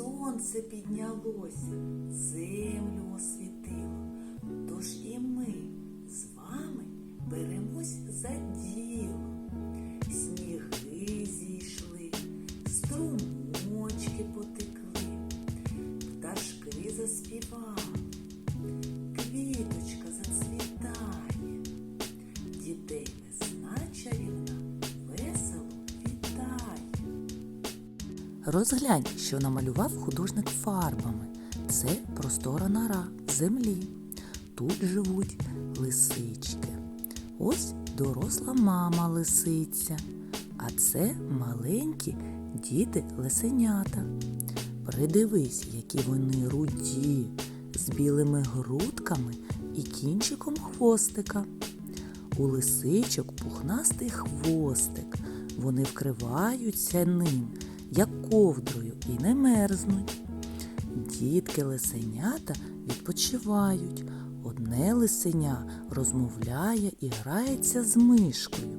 сонце піднялося, землю освітило. Розглянь, що намалював художник фарбами. Це простора нора землі. Тут живуть лисички. Ось доросла мама лисиця, а це маленькі діти лисенята. Придивись, які вони руді, з білими грудками і кінчиком хвостика. У лисичок пухнастий хвостик. Вони вкриваються ним, як ковдрою, і не мерзнуть. Дітки лисенята відпочивають. Одне лисеня розмовляє і грається з мишкою,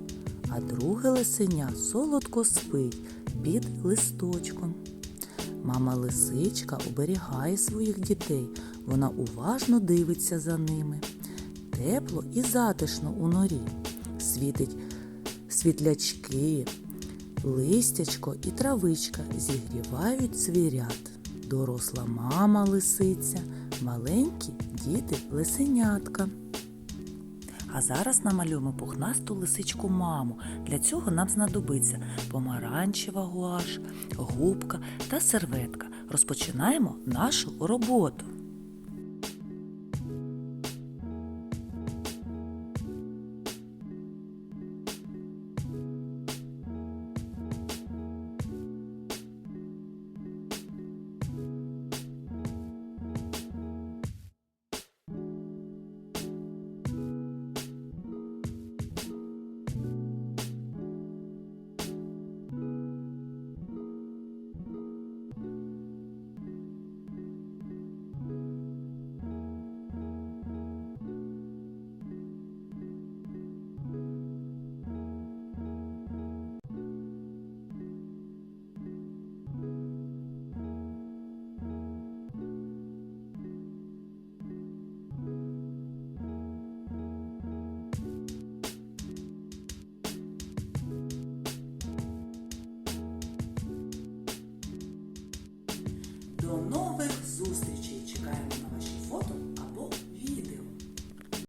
а друге лисеня солодко спить під листочком. Мама лисичка оберігає своїх дітей, вона уважно дивиться за ними. Тепло і затишно у норі. Світить світлячки, листячко і травичка зігрівають звірят. Доросла мама лисиця, маленькі діти лисенятка. А зараз намалюємо пухнасту лисичку маму. Для цього нам знадобиться помаранчева гуаш, губка та серветка. Розпочинаємо нашу роботу. До нових зустрічей! Чекаємо на ваші фото або